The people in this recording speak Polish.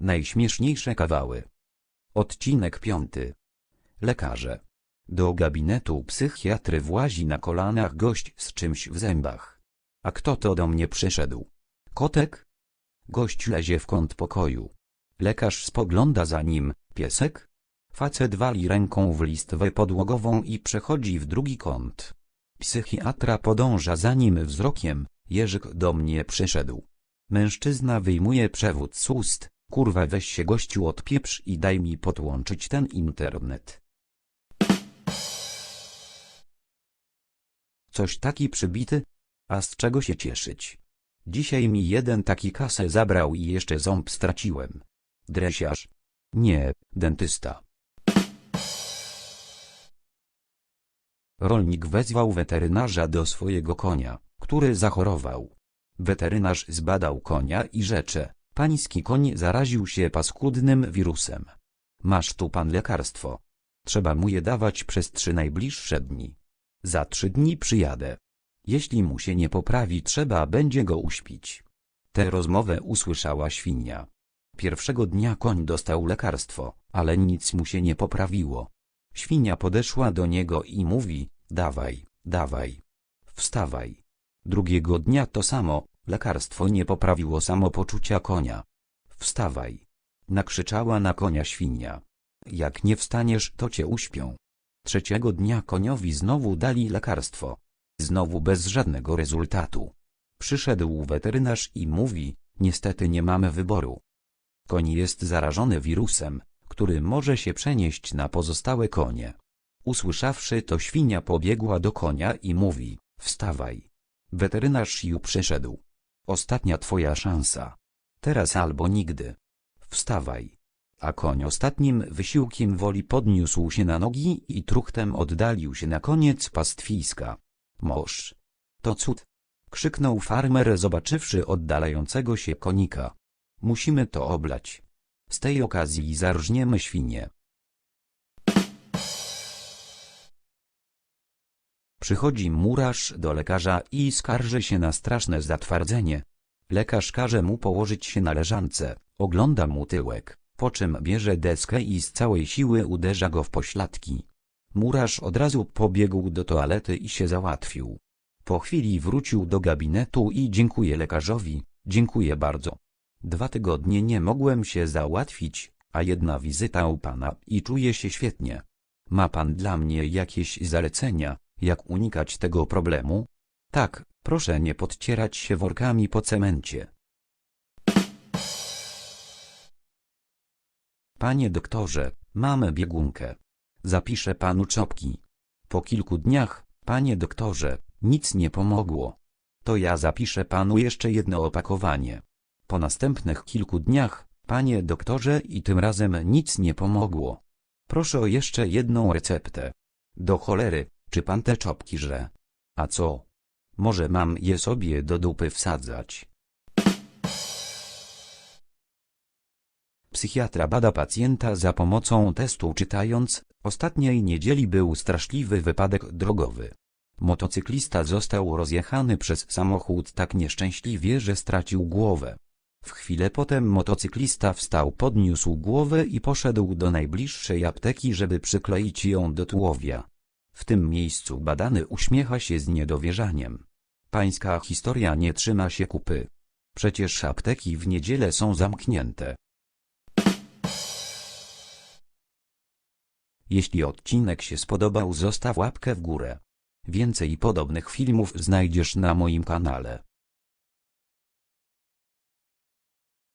Najśmieszniejsze kawały. Odcinek piąty. Lekarze. Do gabinetu psychiatry włazi na kolanach gość z czymś w zębach. A kto to do mnie przyszedł? Kotek? Gość lezie w kąt pokoju. Lekarz spogląda za nim. Piesek? Facet wali ręką w listwę podłogową i przechodzi w drugi kąt. Psychiatra podąża za nim wzrokiem. Jerzyk do mnie przyszedł. Mężczyzna wyjmuje przewód z ust. Kurwa weź się gościu odpieprz i daj mi podłączyć ten internet. Coś taki przybity? A z czego się cieszyć? Dzisiaj mi jeden taki kasę zabrał i jeszcze ząb straciłem. Dresiarz? Nie, dentysta. Rolnik wezwał weterynarza do swojego konia, który zachorował. Weterynarz zbadał konia i rzecze, pański koń zaraził się paskudnym wirusem. Masz tu pan lekarstwo. Trzeba mu je dawać przez trzy najbliższe dni. Za trzy dni przyjadę. Jeśli mu się nie poprawi, trzeba będzie go uśpić. Tę rozmowę usłyszała świnia. Pierwszego dnia koń dostał lekarstwo, ale nic mu się nie poprawiło. Świnia podeszła do niego i mówi, dawaj, dawaj. Wstawaj. Drugiego dnia to samo, lekarstwo nie poprawiło samopoczucia konia. Wstawaj. Nakrzyczała na konia świnia. Jak nie wstaniesz, to cię uśpią. Trzeciego dnia koniowi znowu dali lekarstwo. Znowu bez żadnego rezultatu. Przyszedł weterynarz i mówi, niestety nie mamy wyboru. Koń jest zarażony wirusem, który może się przenieść na pozostałe konie. Usłyszawszy to świnia pobiegła do konia i mówi, wstawaj. Weterynarz ju przyszedł. Ostatnia twoja szansa. Teraz albo nigdy. Wstawaj. A koń ostatnim wysiłkiem woli podniósł się na nogi i truchtem oddalił się na koniec pastwiska. Moż. To cud. Krzyknął farmer zobaczywszy oddalającego się konika. Musimy to oblać. Z tej okazji zarżniemy świnie. Przychodzi murarz do lekarza i skarży się na straszne zatwardzenie. Lekarz każe mu położyć się na leżance, ogląda mu tyłek, po czym bierze deskę i z całej siły uderza go w pośladki. Murarz od razu pobiegł do toalety i się załatwił. Po chwili wrócił do gabinetu i dziękuję lekarzowi, dziękuję bardzo. Dwa tygodnie nie mogłem się załatwić, a jedna wizyta u pana i czuję się świetnie. Ma pan dla mnie jakieś zalecenia, jak unikać tego problemu? Tak, proszę nie podcierać się workami po cemencie. Panie doktorze, mamy biegunkę. Zapiszę panu czopki. Po kilku dniach, panie doktorze, nic nie pomogło. To ja zapiszę panu jeszcze jedno opakowanie. Po następnych kilku dniach, panie doktorze i tym razem nic nie pomogło. Proszę o jeszcze jedną receptę. Do cholery, czy pan te czopki żre? A co? Może mam je sobie do dupy wsadzać. Psychiatra bada pacjenta za pomocą testu czytając, ostatniej niedzieli był straszliwy wypadek drogowy. Motocyklista został rozjechany przez samochód tak nieszczęśliwie, że stracił głowę. W chwilę potem motocyklista wstał, podniósł głowę i poszedł do najbliższej apteki, żeby przykleić ją do tułowia. W tym miejscu badany uśmiecha się z niedowierzaniem. Pańska historia nie trzyma się kupy. Przecież apteki w niedzielę są zamknięte. Jeśli odcinek się spodobał zostaw łapkę w górę. Więcej podobnych filmów znajdziesz na moim kanale.